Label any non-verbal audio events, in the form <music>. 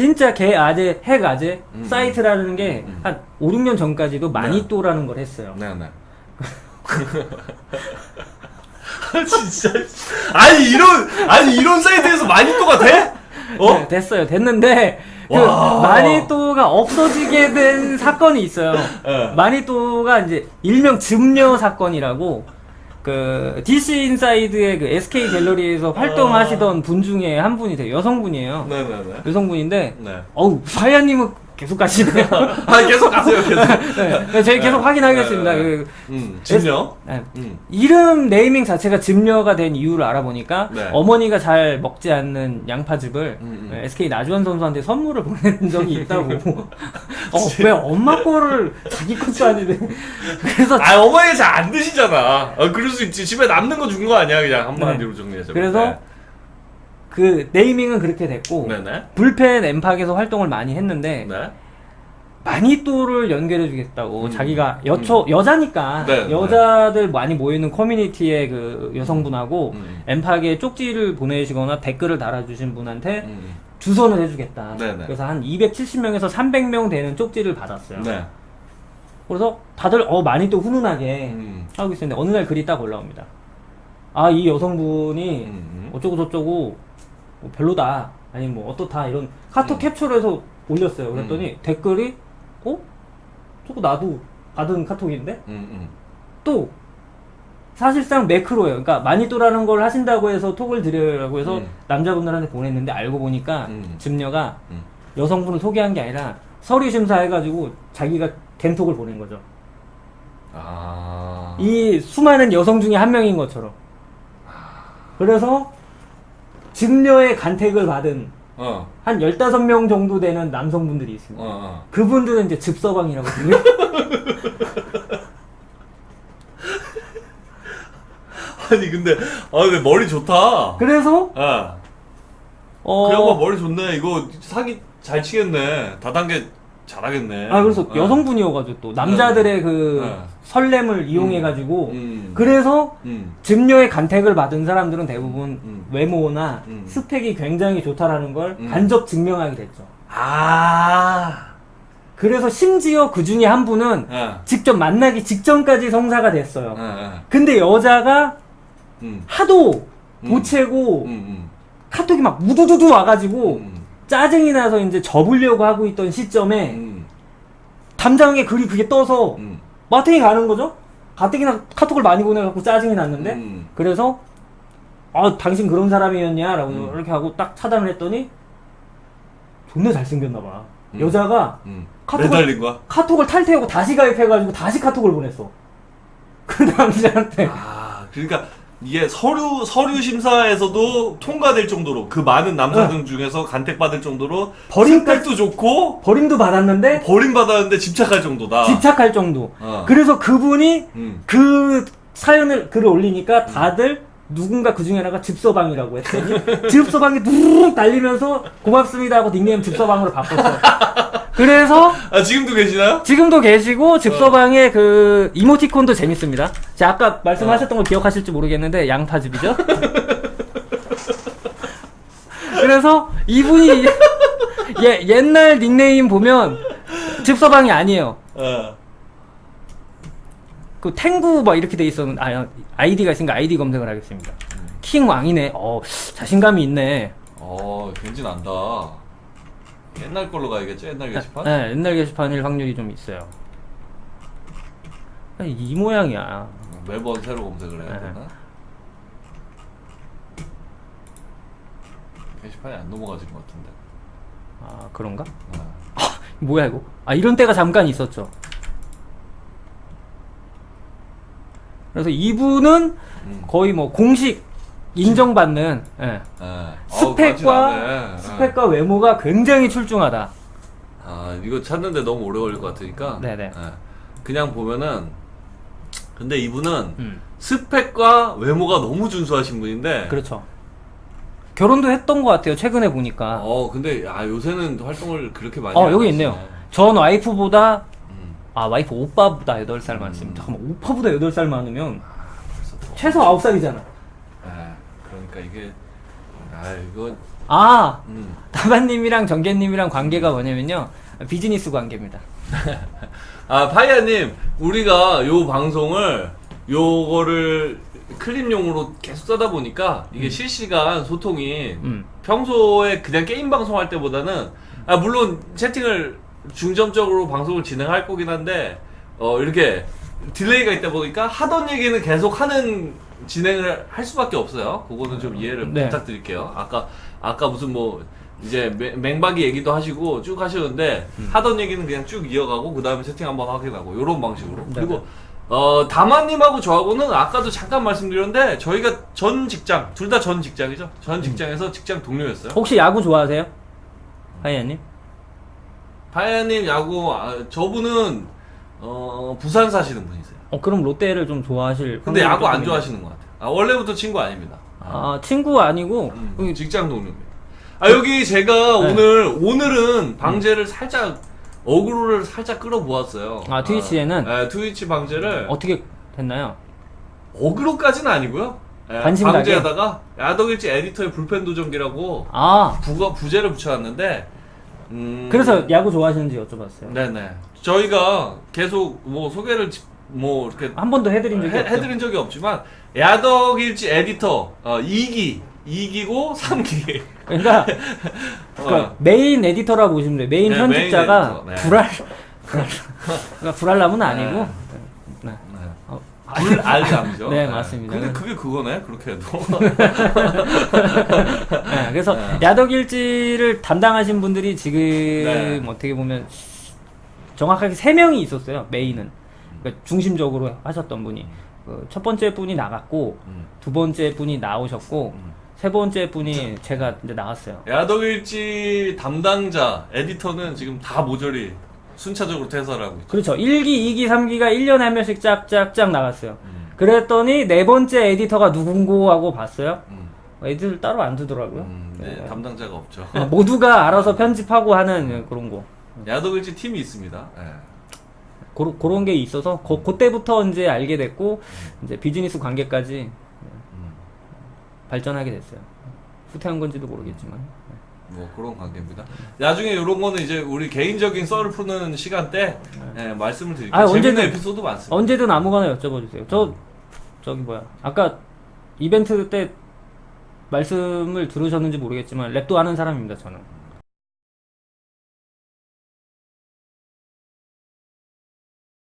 진짜 개 아재, 핵 아재 음. 사이트라는 게 음. 한 5, 6년 전까지도 마니또라는 걸 했어요. 네, 네. <laughs> 진짜. 아니, 이런, 아니, 이런 사이트에서 마니또가 돼? 어? 네, 됐어요. 됐는데 그 와. 마니또가 없어지게 된 사건이 있어요. 네. 마니또가 이제 일명 즙녀 사건이라고 그 DC 인사이드의 그 SK 갤러리에서 활동하시던 분 중에 한 분이 돼요. 여성분이에요. 네, 네, 네. 여성분인데 네. 어우 사야님은 계속 가시네요. <laughs> 아, 계속 가세요, 계속. <laughs> 네, 네, 저희 계속 확인하겠습니다. 네, 네. 그, 음, 진요? 네. 음. 이름 네이밍 자체가 즙녀가 된 이유를 알아보니까 네. 어머니가 잘 먹지 않는 양파즙을 음, 음. SK 나주원 선수한테 선물을 보낸 적이 있다고. <laughs> 어, 왜 엄마 거를 자기 것도 아닌데. 그래서 아, 어머니가 잘 안 드시잖아. 어, 그럴 수 있지. 집에 남는 거 준 거 아니야, 그냥 한마디로 정리해서. 그래서 그 네이밍은 그렇게 됐고 네, 네. 불펜 엠팍에서 활동을 많이 했는데 네. 마니또를 연결해 주겠다고 음. 자기가 여초 여자니까 네, 여자들 많이 모이는 커뮤니티의 그 여성분하고 음. 엠팍에 쪽지를 보내시거나 댓글을 달아주신 분한테 음. 주선을 해주겠다. 네, 네. 그래서 한 270명에서 300명 되는 쪽지를 받았어요. 네. 그래서 다들 어 마니또 훈훈하게 음. 하고 있었는데 어느 날 글이 딱 올라옵니다. 아 이 여성분이 음. 어쩌고 저쩌고 뭐 별로다 아니 뭐 어떻다 이런 카톡 음. 캡처해서 올렸어요. 그랬더니 댓글이 어? 저거 나도 받은 카톡인데 음. 음. 또 사실상 매크로예요. 그러니까 마니또라는 걸 하신다고 해서 톡을 드리라고 해서 음. 남자분들한테 보냈는데 알고 보니까 음. 증녀가 음. 여성분을 소개한 게 아니라 서류 심사해가지고 자기가 겐톡을 보낸 거죠. 아. 이 수많은 여성 중에 한 명인 것처럼. 그래서 증녀의 간택을 받은 어. 한 15명 정도 되는 남성분들이 있습니다. 어. 어. 그분들은 이제 즙서방이라고 불려요. <laughs> 아니 근데 아 근데 머리 좋다. 그래서 아. 어, 그 양반 머리 좋네. 이거 사기 잘 치겠네. 다단계 잘하겠네. 아 그래서 어. 여성분이어가지고 또 남자들의 그 네. 설렘을 이용해가지고 음. 그래서 음. 증녀의 간택을 받은 사람들은 대부분 음. 외모나 음. 스펙이 굉장히 좋다라는 걸 음. 간접 증명하게 됐죠. 아. 그래서 심지어 그 중에 한 분은 예. 직접 만나기 직전까지 성사가 됐어요. 예. 예. 근데 여자가 음. 하도 음. 보채고 음. 음. 카톡이 막 우두두두 와가지고 음. 짜증이 나서 이제 접으려고 하고 있던 시점에 음. 담장에 글이 그게 떠서 음. 마탱이 가는 거죠? 가뜩이나 카톡을 많이 보내갖고 짜증이 났는데 음. 그래서 아 당신 그런 사람이었냐라고 음. 이렇게 하고 딱 차단을 했더니 존나 잘생겼나 봐 음. 여자가 음. 카톡을- 매달린 거야? 카톡을 탈퇴하고 다시 가입해가지고 다시 카톡을 보냈어 그 <laughs> 남자한테 아, 그러니까 이게 서류 서류 심사에서도 통과될 정도로 그 많은 남사들 중에서 간택받을 정도로 버림까지- 스펙도 좋고 버림도 받았는데 버림받았는데 집착할 정도다. 집착할 정도 어. 그래서 그분이 음. 그 사연을 글을 올리니까 다들 누군가 그 중에 하나가 즙서방이라고 했더니 <laughs> 즙서방이 누룩 달리면서 고맙습니다 하고 닉네임 즙서방으로 바꿨어요. 그래서 아 지금도 계시나요? 지금도 계시고 즙서방의 그 이모티콘도 재밌습니다. 제가 아까 말씀하셨던 걸 기억하실지 모르겠는데 양파즙이죠. 그래서 이분이 <laughs> 예, 옛날 닉네임 보면 즙서방이 아니에요. 어. 그 탱구 뭐 이렇게 돼 있었는데 아 아이디가 있으니까 아이디 검색을 하겠습니다. 킹 왕이네. 어 자신감이 있네. 어, 왠지 난다. 옛날 걸로 가야겠죠? 옛날 게시판? 네, 옛날 게시판일 확률이 좀 있어요. 아니, 이 모양이야. 매번 새로 검색을 해야 네. 되나? 게시판이 안 넘어가진 것 같은데. 아 그런가? 어. 뭐야 이거? 아 이런 때가 잠깐 있었죠. 그래서 이분은 음. 거의 뭐 공식 인정받는 예. 예. 어우, 스펙과 간지나네. 예. 스펙과 외모가 굉장히 출중하다. 아 이거 찾는데 너무 오래 걸릴 것 같으니까 네네. 예. 그냥 보면은 근데 이분은 음. 스펙과 외모가 너무 준수하신 분인데 그렇죠. 결혼도 했던 것 같아요. 최근에 보니까. 어 근데 아 요새는 활동을 그렇게 많이 어 안 여기 하시네. 있네요. 전 와이프보다 음, 아 와이프 오빠보다 8살 음. 많습니다. 잠깐만 오빠보다 8살 많으면 벌써 더. 최소 9살이잖아. 예, 그러니까 이게 아 이거 아 음. 다반님이랑 정계님이랑 관계가 뭐냐면요 비즈니스 관계입니다. <laughs> 아 파이아님 우리가 요 방송을 요거를 클립용으로 계속 쓰다 보니까 이게 실시간 소통이 음. 평소에 그냥 게임 방송할 때보다는 아 물론 채팅을 중점적으로 방송을 진행할 거긴 한데 어 이렇게 딜레이가 있다 보니까 하던 얘기는 계속 하는 진행을 할 수밖에 없어요. 그거는 좀 이해를 네. 부탁드릴게요. 아까 아까 무슨 뭐 이제 맹- 맹박이 얘기도 하시고 쭉 하시는데 하던 얘기는 그냥 쭉 이어가고 그 다음에 채팅 한번 확인하고 이런 방식으로 네. 그리고 어 다마님하고 저하고는 아까도 잠깐 말씀드렸는데 저희가 전 직장 둘 다 전 직장이죠. 전 직장에서 직장 동료였어요. 혹시 야구 좋아하세요? 하이야님? 파야님 야구 아, 저분은 어 부산 사시는 분이세요. 어 그럼 롯데를 좀 좋아하실. 근데 야구 안 좋아하시는 것 같아요. 아, 원래부터 친구 아닙니다. 아 친구 아니고 음, 여기 직장 동료입니다. 아 여기 제가 네. 오늘 오늘은 방제를 살짝 어그로를 살짝 끌어보았어요. 아, 트위치에는? 네, 트위치 방제를 어떻게 됐나요? 어그로까지는 아니고요. 네, 관심 가게? 방제하다가 야덕일지 에디터의 불펜 도전기라고 아 부가 부제를 붙여놨는데 음, 그래서 야구 좋아하시는지 여쭤봤어요. 네네 저희가 계속 뭐 소개를 지- 뭐 이렇게 한 번도 해드린 적이 해, 없죠. 해드린 적이 없지만 야덕일지 에디터 어, 2기 2기고 3기 그러니까, <laughs> 그러니까 메인 에디터라 고 보시면 돼요. 메인 네, 편집자가 메인 에디터, 네. 불알 그러니까 불알람은 아니고 네. 어, 불알람이죠. 네, 맞습니다. 근데 그게 그거네 그렇게 해도 <laughs> 네, 그래서 네. 야덕일지를 담당하신 분들이 지금 네. 어떻게 보면 정확하게 세 명이 있었어요. 메인은 그러니까 중심적으로 하셨던 분이 그 첫 번째 분이 나갔고 음. 두 번째 분이 나오셨고 음. 세 번째 분이 제가 이제 나갔어요. 야덕일지 담당자 에디터는 지금 다 모조리 순차적으로 퇴사를 하고 있죠. 그렇죠. 1기, 2기, 3기가 1년에 한 명씩 짝짝짝 나갔어요. 음. 그랬더니 네 번째 에디터가 누군고 하고 봤어요. 음. 애들 따로 안 두더라고요. 음, 네, 네. 담당자가 없죠. 어, 모두가 알아서 편집하고 하는 그런 거. 야덕일지 팀이 있습니다. 예. 그런 그런 게 있어서 그, 그때부터 이제 알게 됐고 이제 비즈니스 관계까지 음. 발전하게 됐어요. 후퇴한 건지도 모르겠지만. 뭐 그런 관계입니다. 나중에 이런 거는 이제 우리 개인적인 썰을 푸는 시간 때 예, 말씀을 드릴게요. 아, 재밌는 언제든- 에피소드 많습니다. 언제든 아무거나 여쭤봐 주세요. 저 저기 뭐야 아까 이벤트 때 말씀을 들으셨는지 모르겠지만 랩도 하는 사람입니다 저는.